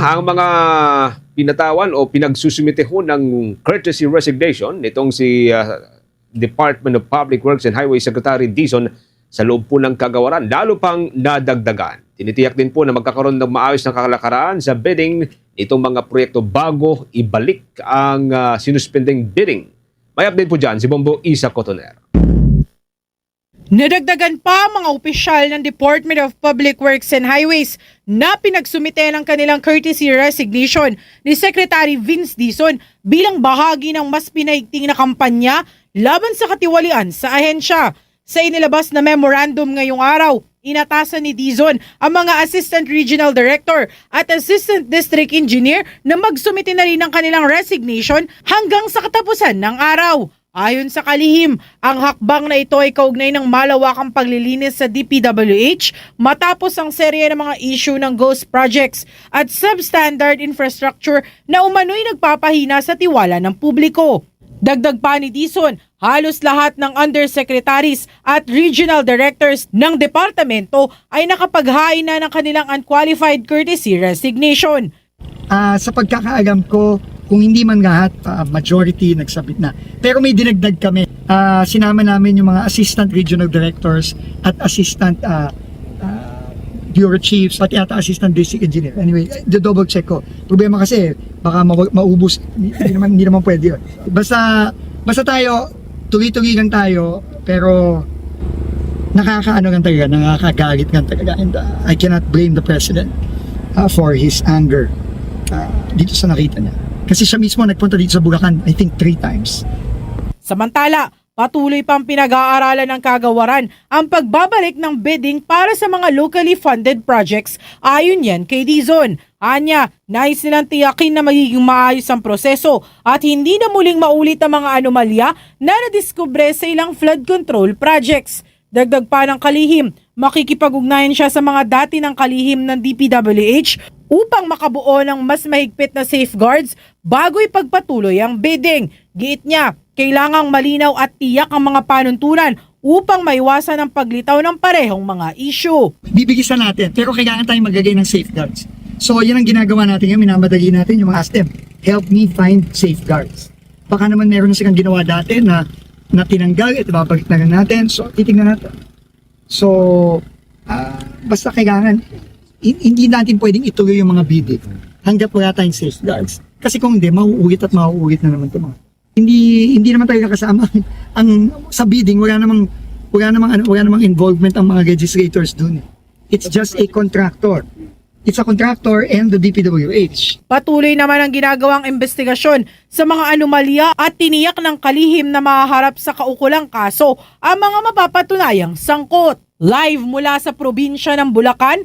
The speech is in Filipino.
Ang mga pinatawan o pinagsusumite ho ng courtesy resignation nitong si ah, Department of Public Works and Highway Secretary Dizon sa loob po ng kagawaran, lalo pang nadagdagan. Tinitiyak din po na magkakaroon ng maayos na kalakaran sa bidding nitong mga proyekto bago ibalik ang ah, sinuspending bidding. May update po dyan si Bombo Isa Cotoner. Nadagdagan pa mga opisyal ng Department of Public Works and Highways na pinagsumite ng kanilang courtesy resignation ni Secretary Vince Dizon bilang bahagi ng mas pinaigting na kampanya laban sa katiwalian sa ahensya. Sa inilabas na memorandum ngayong araw, inatasan ni Dizon ang mga Assistant Regional Director at Assistant District Engineer na magsumite na rin ng kanilang resignation hanggang sa katapusan ng araw. Ayon sa kalihim, ang hakbang na ito ay kaugnay ng malawakang paglilinis sa DPWH matapos ang serye ng mga issue ng ghost projects at substandard infrastructure na umano'y nagpapahina sa tiwala ng publiko. Dagdag pa ni Dison, halos lahat ng undersecretaries at regional directors ng departamento ay nakapaghain na ng kanilang unqualified courtesy resignation. Ah, sa pagkakaalam ko, kung hindi man lahat, ah, majority nagsabit na. Pero may dinagdag kami. Ah, sinama namin yung mga assistant regional directors at assistant ah, ah, bureau chiefs, pati ata assistant district engineer. Anyway, the double check ko. Problema kasi, baka ma- maubos. Hindi, naman, hindi naman pwede yun. Basta, basta tayo, tuloy-tuloy lang tayo, pero nakakaano lang talaga, nakakagalit lang talaga. And ah, I cannot blame the president ah, for his anger ah, dito sa nakita niya. Kasi siya mismo nagpunta dito sa Bulacan, I think three times. Samantala, patuloy pang pinag-aaralan ng kagawaran ang pagbabalik ng bidding para sa mga locally funded projects ayon yan kay Dizon. Anya, nais nilang tiyakin na magiging maayos ang proseso at hindi na muling maulit ang mga anomalya na nadiskubre sa ilang flood control projects. Dagdag pa ng kalihim, makikipag-ugnayan siya sa mga dati ng kalihim ng DPWH upang makabuo ng mas mahigpit na safeguards bago ipagpatuloy ang bidding. Giit niya, kailangang malinaw at tiyak ang mga panuntunan upang maiwasan ang paglitaw ng parehong mga issue. Bibigisan natin, pero kailangan tayong maglagay ng safeguards. So, yan ang ginagawa natin ngayon, minamadali natin yung mga ask them, help me find safeguards. Baka naman meron na silang ginawa dati na, na tinanggal, ito babalik na natin, so titignan natin. So, ah, basta kailangan, hindi natin pwedeng ituloy yung mga bidding hanggat wala tayong safeguards. Kasi kung hindi, mauulit at mauulit na naman ito. Hindi hindi naman tayo kasama ang sa bidding wala namang wala namang ano, wala namang involvement ang mga legislators doon. It's just a contractor. It's a contractor and the DPWH. Patuloy naman ang ginagawang investigasyon sa mga anomalya at tiniyak ng kalihim na mahaharap sa kaukulang kaso ang mga mapapatunayang sangkot. Live mula sa probinsya ng Bulacan,